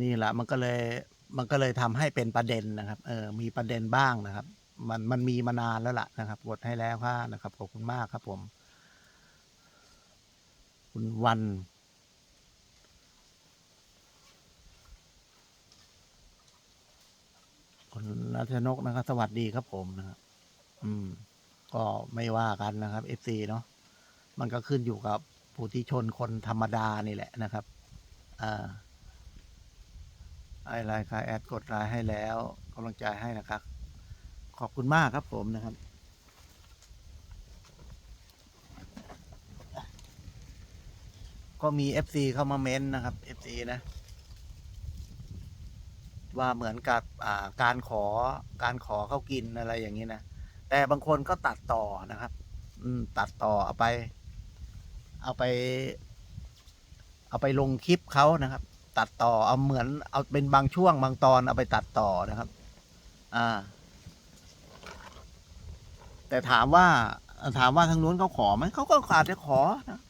นี่แหละมันก็เลยมันก็เลยทำให้เป็นประเด็นนะครับเออมีประเด็นบ้างนะครับ มันมันมีมานานแล้วล่ะนะครับกดให้แล้วค่ะนะครับขอบคุณมากครับผม คุณวันคุณรัชนกนะครับ สวัสดีครับผมนะครับ อืม ก็ไม่ว่ากันนะครับเอฟซีเนาะมันก็ขึ้นอยู่กับผู้ที่ชนคนธรรมดานี่แหละนะครับ อ่า ไอไลน์คาแอดกดไลน์ให้แล้วกำลังใจให้นะครับ ขอบคุณมากครับผมนะครับ ก็มี FC เข้ามาเม้นนะครับ FC นะ ว่าเหมือนกับการขอการขอเข้ากินอะไรอย่างนี้นะ แต่บางคนก็ตัดต่อนะครับตัดต่อเอาไป เอาไป เอาไปลงคลิปเขานะครับ ตัดต่อ เอาเหมือนเอาเป็นบางช่วงบางตอนเอาไปตัดต่อนะครับ อ่า แต่ถามว่า ถามว่าทางนู้นเขาขอไหมเขาก็อาจจะขอนะ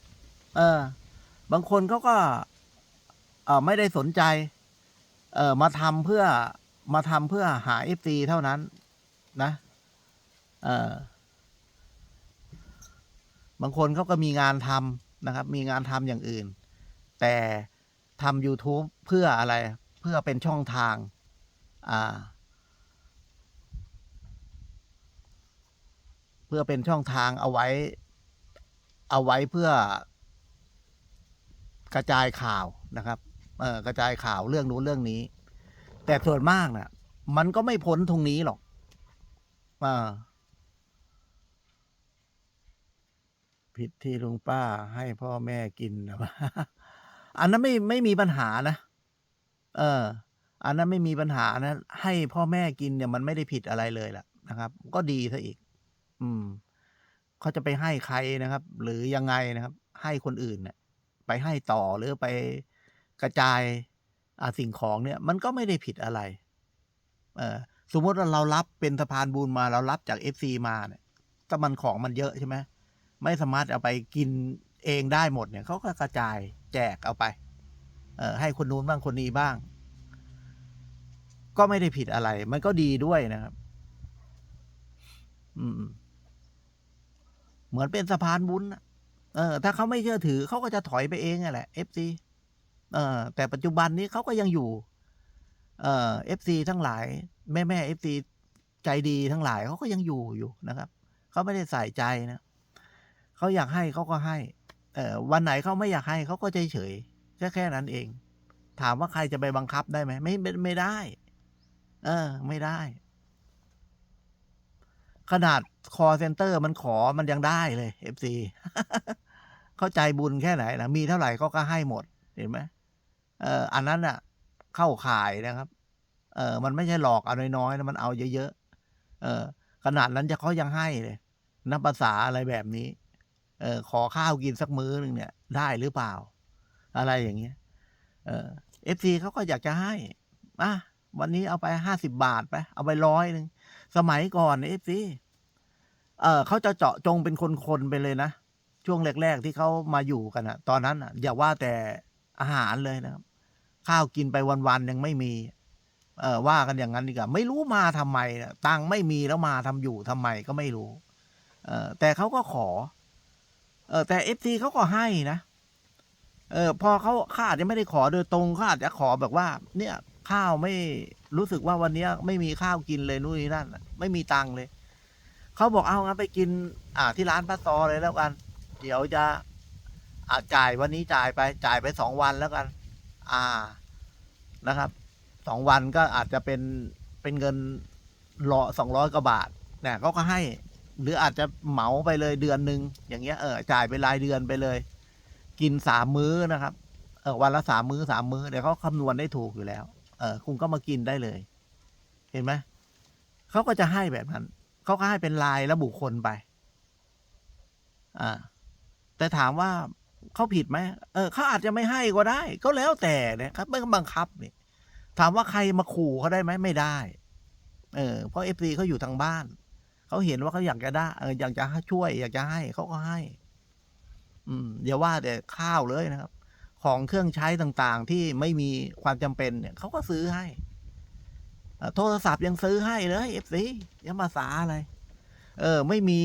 เออ บางคนเขาก็เออไม่ได้สนใจ เออมาทำเพื่อมาทำเพื่อหาเอฟซีเท่านั้น นะเออบางคนเขาก็มีงานทำนะครับ มีงานทำอย่างอื่น แต่ ทำ YouTube เพื่ออะไร เพื่อเป็นช่องทาง อ่า เพื่อเป็นช่องทางเอาไว้ เอาไว้เพื่อกระจายข่าวนะครับเออกระจายข่าวเรื่องนู้นเรื่องนี้ แต่ส่วนมากนะ่ะ มันก็ไม่พ้นตรงนี้หรอกอ่าผิดที่ลุงป้าให้พ่อแม่กินนะ อันนั้นไม่ไม่มีปัญหานะ เออ อันนั้นไม่มีปัญหานะ ให้พ่อแม่กินเนี่ยมันไม่ได้ผิดอะไรเลยล่ะนะครับ ก็ดีซะอีก อืมเขาจะไปให้ใครนะครับ หรือยังไงนะครับ ให้คนอื่นเนี่ยไปให้ต่อหรือไปกระจายอาสิ่งของเนี่ย มันก็ไม่ได้ผิดอะไร เออสมมติว่าเรารับเป็นสะพานบุญมาเรารับจากเอฟซีมาเนี่ยถ้ามันของมันเยอะใช่ไหมไม่สามารถเอาไปกินเองได้หมดเนี่ยเขาก็กระจาย แจกเอาไป เออให้คนนู้นบ้างคนนี้บ้าง ก็ไม่ได้ผิดอะไร มันก็ดีด้วยนะครับ อืม เหมือนเป็นสะพานบุญนะเออ ถ้าเขาไม่เชื่อถือเขาก็จะถอยไปเองนั่แหละเอฟซีเออ แต่ปัจจุบันนี้เขาก็ยังอยู่ เออเอฟซีทั้งหลาย แม่แม่เอฟซีใจดีทั้งหลายเขาก็ยังอยู่อยู่นะครับเขาไม่ได้ใส่ใจนะเขาอยากให้เขาก็ให้ วันไหนเขาไม่อยากให้เขาก็เฉยเฉยแค่แค่นั้นเอง ถามว่าใครจะไปบังคับได้ไหมไม่ไม่ไม่ได้ เออ ไม่ได้ ขนาดคอเซ็นเตอร์มันขอมันยังได้เลยเอฟซีเข้าใจบุญแค่ไหนนะมีเท่าไหร่เขาก็ให้หมด เห็นไหมเออ อันนั้นอะเข้าข่ายนะครับ เออ มันไม่ใช่หลอกเอาน้อยๆนะมันเอาเยอะๆเออ ขนาดนั้นจะเขายังให้เลยนับภาษาอะไรแบบนี้ เออขอข้าวกินสักมื้อหนึ่งเนี่ย ได้หรือเปล่า อะไรอย่างเงี้ย เออฟซีเขาก็อยากจะให้อะวันนี้เอาไปห้าสิบาทไป เอาไปร้อยหนึ่งสมัยก่อนเอฟซีเออเขาจะเจาะจงเป็นคนๆไปเลยนะช่วงแรก ๆ ที่เขามาอยู่กันอะตอนนั้นอะอย่าว่าแต่อาหารเลยนะครับ ข้าวกินไปวันๆยังไม่มี เออว่ากันอย่างนั้นดีกว่าไม่รู้มาทำไมนะตังไม่มีแล้วมาทำอยู่ทำไมก็ไม่รู้ เออแต่เขาก็ขอ เออแต่เอฟซีเขาก็ให้นะเออพอเขาเขาอาจจะไม่ได้ขอโดยตรงเขาอาจจะขอแบบว่า เนี่ย ข้าวไม่รู้สึกว่าวันนี้ไม่มีข้าวกินเลยนู่นนี่นั่นไม่มีตังค์เลยเขาบอกเอางั้นไปกิน อ่าที่ร้านป้าตอเลยแล้วกัน เดี๋ยวจะอ่าจ่ายวันนี้จ่ายไปจ่ายไปสองวันแล้วกัน อ่านะครับสองวันก็อาจจะเป็นเป็นเงินรอสองร้อยกว่าบาทเนี่ยเขาก็ให้ หรืออาจจะเหมาไปเลยเดือนหนึ่งอย่างเงี้ยเออจ่ายไปรายเดือนไปเลย กินสามมื้อนะครับ เออวันละสามมื้อสามมื้อเดี๋ยวเขาคำนวณได้ถูกอยู่แล้ว เออคุณก็มากินได้เลย เห็นไหมเขาก็จะให้แบบนั้นเขาก็ให้เป็นลายและบุคคลไป อ่า แต่ถามว่าเขาผิดไหมเออเขาอาจจะไม่ให้ก็ได้ ก็แล้วแต่เนี่ยครับไม่บังคับนี่ถามว่าใครมาขู่เขาได้ไหมไม่ได้ เออเพราะเอฟซีเขาอยู่ทางบ้าน เขาเห็นว่าเขาอยากจะได้เอออยากจะช่วย อยากจะให้เขาก็ให้ อืมอย่าว่าแต่ข้าวเลยนะครับ ของเครื่องใช้ต่างๆ ที่ไม่มีความจำเป็นเนี่ยเขาก็ซื้อให้โทรศัพท์ยังซื้อให้เลยเอฟซียังมาสาอะไร เออ ไม่มี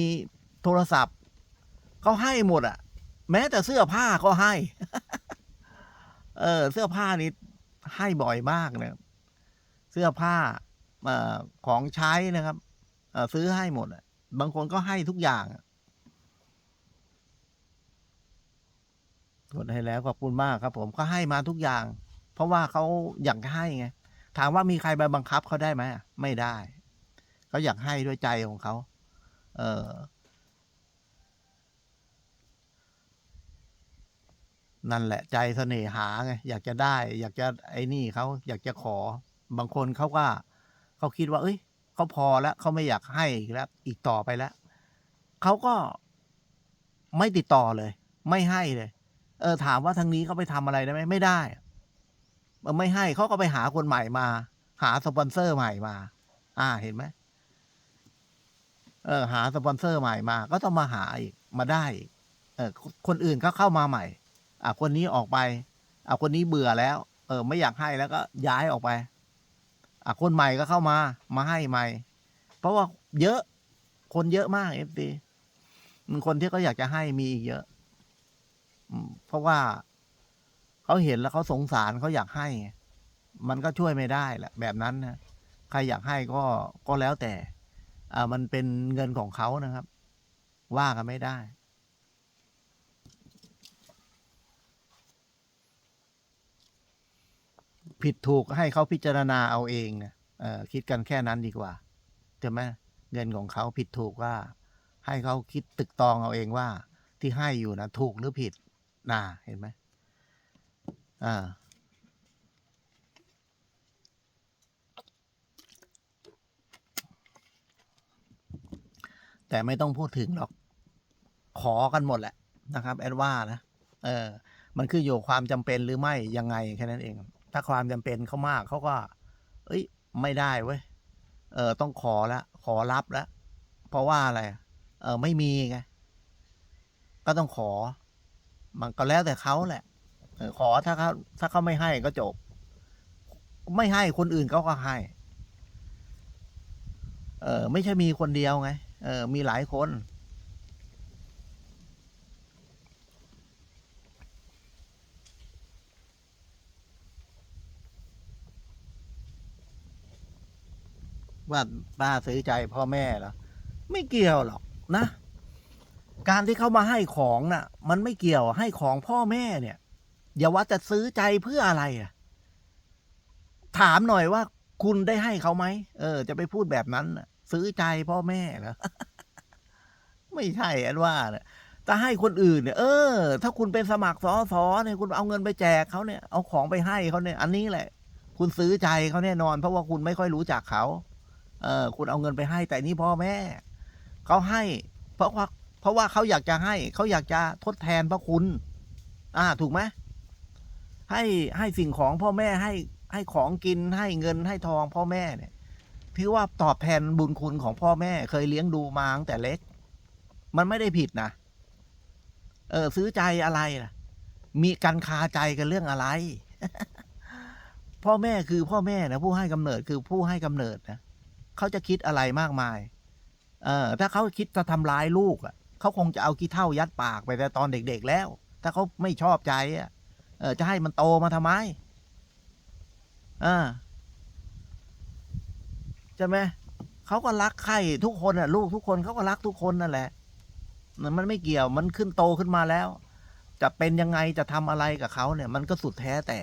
โทรศัพท์เขาให้หมดอะแม้แต่เสื้อผ้าก็ให้ เออ เสื้อผ้านี่ให้บ่อยมากนะครับ เสื้อผ้าออของใช้นะครับ ซื้อให้หมดอะบางคนก็ให้ทุกอย่างกดให้แล้วขอบคุณมากครับผมก็ให้มาทุกอย่าง เพราะว่าเขาอยากให้ไงถามว่ามีใครไปบังคับเขาได้ไหมไม่ได้เขาอยากให้ด้วยใจของเขาเออนั่นแหละใจเสน่หาไงอยากจะได้ อยากจะไอ้นี่เขาอยากจะขอบางคนเขาก็เขาคิดว่า เอ้ย เขาพอแล้วเขาไม่อยากให้อีกแล้วอีกต่อไปแล้วเขาก็ไม่ติดต่อเลย ไม่ให้เลย เออถามว่าทางนี้เขาไปทำอะไรได้ไหมไม่ได้ไม่ให้เขาก็ไปหาคนใหม่มา หาสปอนเซอร์ใหม่มา อ่าเห็นไหมเออ หาสปอนเซอร์ใหม่มา ก็ต้องมาหาอีกมาได้อีกเออ คนอื่นก็เข้ามาใหม่ อะคนนี้ออกไป อะคนนี้เบื่อแล้ว เออ ไม่อยากให้แล้วก็ย้ายออกไป อะคนใหม่ก็เข้ามามาให้ใหม่ เพราะว่าเยอะคนเยอะมากเอฟซีคนที่เขาอยากจะให้มีอีกเยอะเพราะว่าเขาเห็นแล้วเขาสงสารเขาอยากให้ มันก็ช่วยไม่ได้แหละแบบนั้นนะใครอยากให้ก็ก็แล้วแต่ อ่ามันเป็นเงินของเขานะครับ ว่ากันไม่ได้ ผิดถูกให้เขาพิจารณาเอาเองนะเออคิดกันแค่นั้นดีกว่าใช่ไหมเงินของเขาผิดถูกว่า ให้เขาคิดตึกตองเอาเองว่า ที่ให้อยู่นะถูกหรือผิดน่าเห็นไหมอ่าแต่ไม่ต้องพูดถึงหรอก ขอกันหมดแหละนะครับ แอดว่านะ เออ มันคืออยู่ความจำเป็นหรือไม่ ยังไง แค่นั้นเอง ถ้าความจำเป็นเขามากเขาก็ เอ้ย ไม่ได้เว้ยเออ ต้องขอละขอรับแล้วเพราะว่าอะไร เออไม่มีไงก็ต้องขอ มันก็แล้วแต่เขาแหละออขอถ้าเขาถ้าเขาไม่ให้ก็จบ ไม่ให้คนอื่นเขาก็ให้ เออไม่ใช่มีคนเดียวไง เออมีหลายคน ว่าป้าซื้อใจพ่อแม่เหรอไม่เกี่ยวหรอกนะ การที่เขามาให้ของน่ะ มันไม่เกี่ยวให้ของพ่อแม่เนี่ยอย่าว่าจะซื้อใจเพื่ออะไรอะ ถามหน่อยว่าคุณได้ให้เขาไหมเออ จะไปพูดแบบนั้นนะซื้อใจพ่อแม่เหรอไม่ใช่อันว่าเนี่ยแต่ให้คนอื่นเนี่ย เออ ถ้าคุณเป็นสมัครสอสอเนี่ยคุณเอาเงินไปแจกเขาเนี่ย เอาของไปให้เขาเนี่ย อันนี้แหละ คุณซื้อใจเขาแน่นอน เพราะว่าคุณไม่ค่อยรู้จักเขา เออคุณเอาเงินไปให้ แต่นี่พ่อแม่เขาให้ เพราะว่าเพราะว่าเขาอยากจะให้เขาอยากจะทดแทนพระคุณ อ่า ถูกไหมให้ให้สิ่งของพ่อแม่ให้ให้ของกินให้เงินให้ทองพ่อแม่เนี่ยถือว่าตอบแทนบุญคุณของพ่อแม่เคยเลี้ยงดูมาตั้งแต่เล็ก มันไม่ได้ผิดนะเออ ซื้อใจอะไรล่ะ มีกันคาใจกันเรื่องอะไร พ่อแม่คือพ่อแม่นะผู้ให้กำเนิดคือผู้ให้กำเนิดนะ เขาจะคิดอะไรมากมาย เออถ้าเขาคิดจะทำร้ายลูกอะเขาคงจะเอาขี้เท่ายัดปากไปแต่ตอนเด็กๆแล้ว ถ้าเขาไม่ชอบใจอะเออจะให้มันโตมาทำไมอ่าใช่ไหมเขาก็รักใครทุกคนอะ ลูกทุกคนเขาก็รักทุกคนนั่นแหละมันไม่เกี่ยวมันขึ้นโตขึ้นมาแล้ว จะเป็นยังไงจะทำอะไรกับเขาเนี่ย มันก็สุดแท้แต่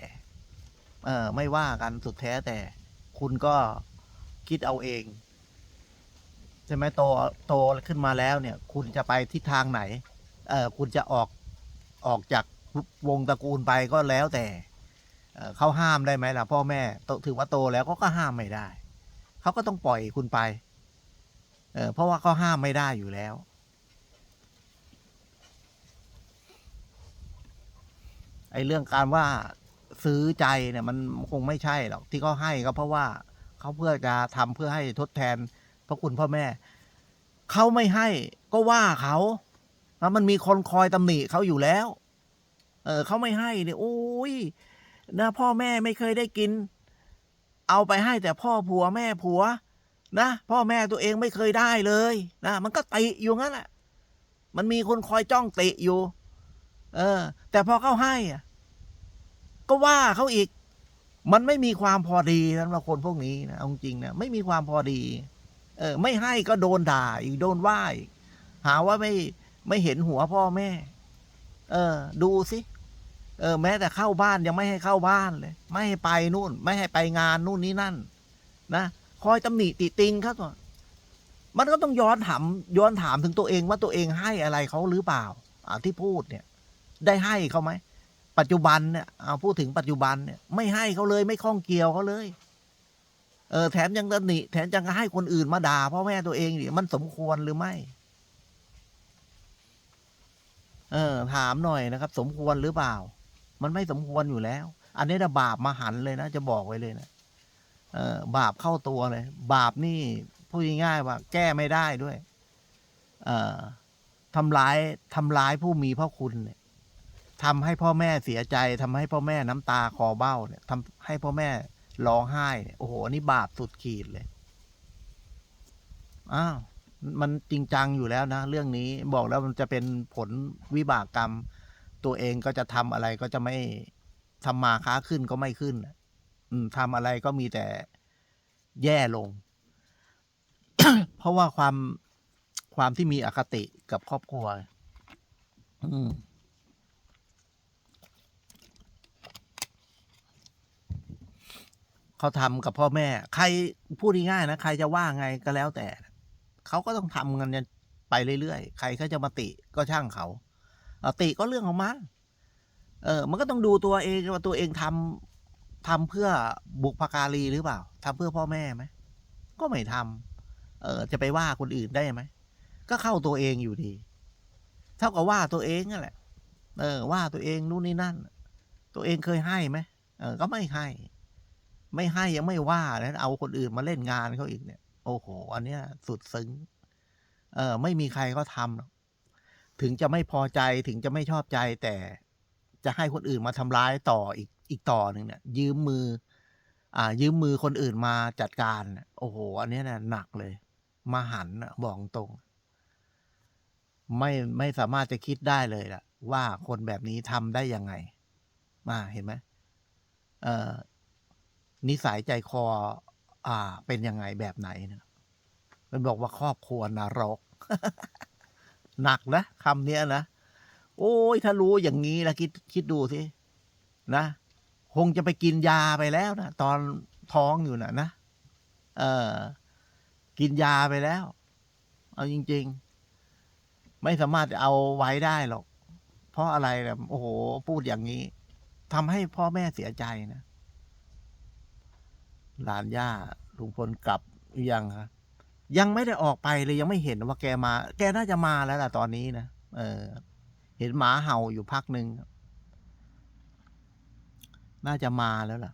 เออไม่ว่ากันสุดแท้แต่ คุณก็ คิดเอาเองใช่ไหมโตโตขึ้นมาแล้วเนี่ย คุณจะไปทิศทางไหน เออคุณจะออกออกจากวงตระกูลไปก็แล้วแต่เเขาห้ามได้ไหมล่ะพ่อแม่ถือว่าโตแล้วเขาก็ห้ามไม่ได้ เขาก็ต้องปล่อยคุณไป เออเพราะว่าเขาห้ามไม่ได้อยู่แล้ว ไอ้เรื่องการว่าซื้อใจเนี่ยมันคงไม่ใช่หรอกที่เขาให้ก็เพราะว่า เขาเพื่อจะทำเพื่อให้ทดแทนพระคุณพ่อแม่ เขาไม่ให้ก็ว่าเขาแล้วมันมีคนคอยตำหนิเขาอยู่แล้ว เออเขาไม่ให้เนี่ยโอ้ยนะพ่อแม่ไม่เคยได้กิน เอาไปให้แต่พ่อผัวแม่ผัว นะ พ่อแม่ตัวเองไม่เคยได้เลยนะมันก็ติอยู่งั้นแหละมันมีคนคอยจ้องติอยู่ เออ แต่พอเขาให้ก็ว่าเขาอีก มันไม่มีความพอดีสำหรับคนพวกนี้นะเอาจริงนะไม่มีความพอดี เออ ไม่ให้ก็โดนด่าอีกโดนว่าอีกหาว่าไม่ไม่เห็นหัวพ่อแม่ เออ ดูสิเออ แม้แต่เข้าบ้านยังไม่ให้เข้าบ้านเลย ไม่ให้ไปนู่น ไม่ให้ไปงานนู่นนี่นั่น นะคอยตำหนิติติงเขาก่อนมันก็ต้องย้อนถามย้อนถามถึงตัวเองว่าตัวเองให้อะไรเขาหรือเปล่าอ่าที่พูดเนี่ย ได้ให้เขาไหม ปัจจุบันเนี่ยเอาพูดถึงปัจจุบันเนี่ยไม่ให้เขาเลยไม่ข้องเกี่ยวเขาเลย เออแถมยังตำหนิแถมยังให้คนอื่นมาด่าพ่อแม่ตัวเองดิมันสมควรหรือไม่ เออ ถามหน่อยนะครับ สมควรหรือเปล่า มันไม่สมควรอยู่แล้ว อันนี้นะบาปมาหันเลยนะจะบอกไว้เลยนะเออบาปเข้าตัวเลย บาปนี่พูดง่ายๆว่า แก้ไม่ได้ด้วย เอ่อทำร้ายทำร้ายผู้มีพระคุณเนี่ย ทำให้พ่อแม่เสียใจทำให้พ่อแม่น้ำตาคอเบ้าเนี่ยทำให้พ่อแม่ร้องไห้เนี่ยโอ้โหนี่บาปสุดขีดเลยอ้าวมันจริงจังอยู่แล้วนะ เรื่องนี้บอกแล้วมันจะเป็นผลวิบากกรรม ตัวเองก็จะทำอะไรก็จะไม่ทำมาค้าขึ้นก็ไม่ขึ้น อืมทำอะไรก็มีแต่แย่ลง เพราะว่าความความที่มีอคติกับครอบครัว อืม เขาทำกับพ่อแม่ ใครพูดง่ายๆนะ ใครจะว่าไงก็แล้วแต่ เขาก็ต้องทำกันไปเรื่อยๆ ใครเขาจะมาติก็ช่างเขาติก็เรื่องของมันเออ มันก็ต้องดูตัวเองว่าตัวเองทำทำเพื่อบุพการีหรือเปล่าทำเพื่อพ่อแม่ไหมก็ไม่ทำเออจะไปว่าคนอื่นได้ไหมก็เข้าตัวเองอยู่ดี เท่ากับว่าตัวเองนั่นแหละ เออ ว่าตัวเองนู่นนี่นั่น ตัวเองเคยให้ไหมเออ ก็ไม่ให้ ไม่ให้ยังไม่ว่าแล้วเอาคนอื่นมาเล่นงานเขาอีกเนี่ย โอ้โห อันเนี้ยสุดซึ้ง เออ ไม่มีใครก็ทำถึงจะไม่พอใจถึงจะไม่ชอบใจ แต่จะให้คนอื่นมาทำร้ายต่ออีกอีกต่อหนึ่งเนี่ย ยืมมือ อ่า ยืมมือคนอื่นมาจัดการโอ้โห อันเนี้ยนี่ยหนักเลยมาหันบอกตรง ไม่ไม่สามารถจะคิดได้เลยล่ะ ว่าคนแบบนี้ทำได้ยังไงมาเห็นไหมเอ่อ นิสัยใจคอ อ่า เป็นยังไงแบบไหนนะมันบอกว่าครอบครัวนรก หนักนะคำเนี้ยนะ โอ้ยถ้ารู้อย่างนี้แล้วคิดคิดดูสินะคงจะไปกินยาไปแล้วนะตอนท้องอยู่นะนะเออ กินยาไปแล้ว เอาจริง ๆ ไม่สามารถเอาไว้ได้หรอก เพราะอะไรแบบโอ้โห พูดอย่างนี้ทำให้พ่อแม่เสียใจนะ ลานย่าลุงพลกลับหรือยังครับยังไม่ได้ออกไปเลยยังไม่เห็นว่าแกมา แกน่าจะมาแล้วล่ะตอนนี้นะเออ เห็นหมาเห่าอยู่พักหนึ่งน่าจะมาแล้วล่ะ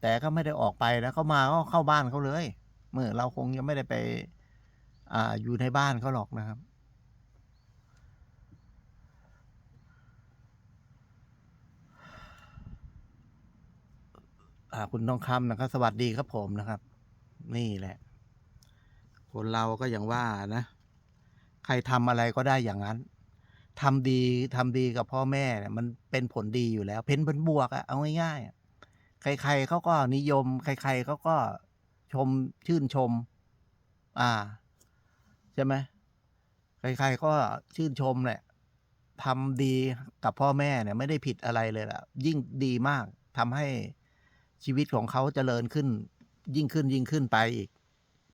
แต่ก็ไม่ได้ออกไปแล้วเขามาก็เข้าบ้านเขาเลย เมื่อเราคงยังไม่ได้ไป อ่าอยู่ในบ้านเขาหรอกนะครับ อ่าคุณทองคำนะครับ สวัสดีครับผมนะครับ นี่แหละ คนเราก็อย่างว่านะ ใครทำอะไรก็ได้อย่างนั้นทำดีทำดีกับพ่อแม่เนี่ยมันเป็นผลดีอยู่แล้ว เพ้นเป็นบวกอะเอาง่ายๆอะใครๆเขาก็นิยม ใครๆเขาก็ชมชื่นชม อ่า ใช่ไหมใครๆก็ชื่นชมแหละทำดีกับพ่อแม่เนี่ย ไม่ได้ผิดอะไรเลยล่ะ ยิ่งดีมากทำให้ ชีวิตของเขาเจริญขึ้นยิ่งขึ้นยิ่งขึ้นไปอีก